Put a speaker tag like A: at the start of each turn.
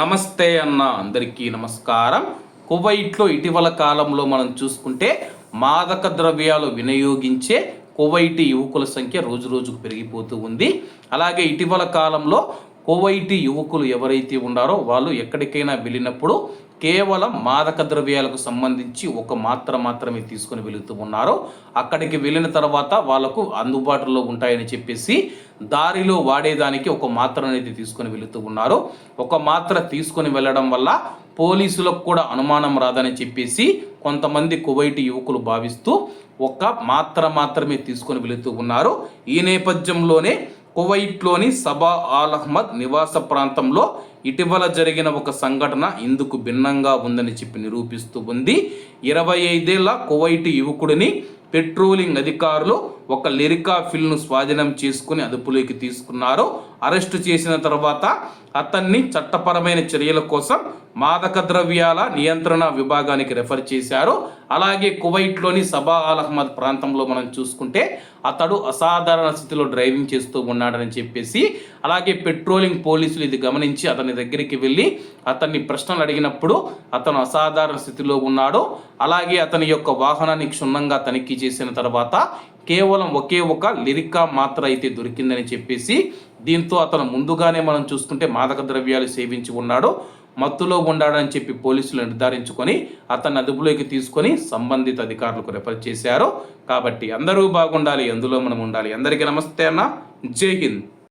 A: నమస్తే అన్న అందరికీ నమస్కారం. కువైట్లో ఇటీవల కాలంలో మనం చూసుకుంటే మాదక ద్రవ్యాలు వినియోగించే కువైటి యువకుల సంఖ్య రోజు రోజుకు పెరిగిపోతూ ఉంది. అలాగే ఇటీవల కాలంలో కువైటీ యువకులు ఎవరైతే ఉన్నారో వాళ్ళు ఎక్కడికైనా వెళ్ళినప్పుడు కేవలం మాదక ద్రవ్యాలకు సంబంధించి ఒక మాత్ర మాత్రమే తీసుకొని వెళుతూ ఉన్నారు. అక్కడికి వెళ్ళిన తర్వాత వాళ్ళకు అందుబాటులో ఉంటాయని చెప్పేసి దారిలో వాడేదానికి ఒక మాత్ర అనేది తీసుకొని వెళుతూ ఉన్నారు. ఒక మాత్ర తీసుకొని వెళ్ళడం వల్ల పోలీసులకు కూడా అనుమానం రాదని చెప్పేసి కొంతమంది కువైటి యువకులు భావిస్తూ ఒక మాత్ర మాత్రమే తీసుకొని వెళుతూ ఉన్నారు. ఈ నేపథ్యంలోనే కువైట్లోని సబా ఆల్ అహ్మద్ నివాస ప్రాంతంలో ఇటీవల జరిగిన ఒక సంఘటన ఇందుకు భిన్నంగా ఉందని చెప్పి నిరూపిస్తూ ఉంది. ఇరవై ఐదేళ్ళ కువైట్ యువకుడిని పెట్రోలింగ్ అధికారులు ఒక లిరికా ఫిల్ను స్వాధీనం చేసుకుని అదుపులోకి తీసుకున్నారు. అరెస్టు చేసిన తర్వాత అతన్ని చట్టపరమైన చర్యల కోసం మాదక ద్రవ్యాల నియంత్రణ విభాగానికి రెఫర్ చేశారు. అలాగే కువైట్లోని సబా అల్ అహ్మద్ ప్రాంతంలో మనం చూసుకుంటే అతడు అసాధారణ స్థితిలో డ్రైవింగ్ చేస్తూ ఉన్నాడని చెప్పేసి అలాగే పెట్రోలింగ్ పోలీసులు ఇది గమనించి అతని దగ్గరికి వెళ్ళి అతన్ని ప్రశ్నలు అడిగినప్పుడు అతను అసాధారణ స్థితిలో ఉన్నాడు. అలాగే అతని యొక్క వాహనాన్ని క్షుణ్ణంగా తనిఖీ చేసిన తర్వాత కేవలం ఒకే ఒక లిరికా మాత్ర అయితే దొరికిందని చెప్పేసి దీంతో అతను ముందుగానే మనం చూసుకుంటే మాదక ద్రవ్యాలు సేవించి ఉన్నాడు మత్తులో ఉన్నాడని చెప్పి పోలీసులు నిర్ధారించుకొని అతన్ని అదుపులోకి తీసుకొని సంబంధిత అధికారులకు రెఫర్ చేశారు. కాబట్టి అందరూ బాగుండాలి అందులో మనం ఉండాలి. అందరికీ నమస్తే అన్న. జై హింద్.